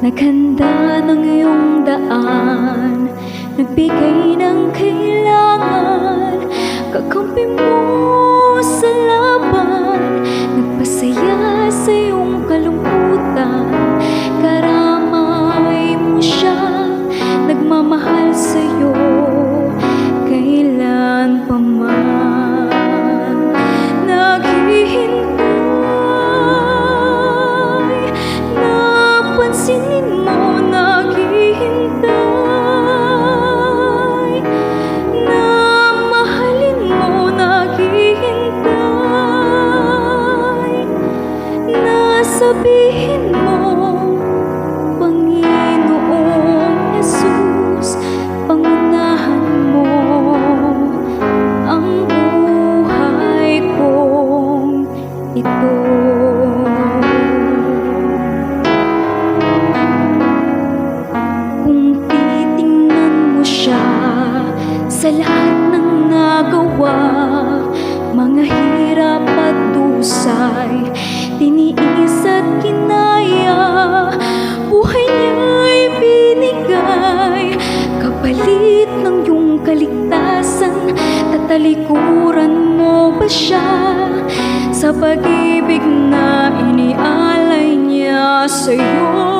Naghanda ng iyong daan. Nagbigay sabihin mo Panginoong Jesus Pangunahan mo Ang buhay kong ito. Kung titingnan mo siya sa lahat ng nagawa kaligtasan Tatalikuran mo ba siya sa pag-ibig na inialay niya sa'yo?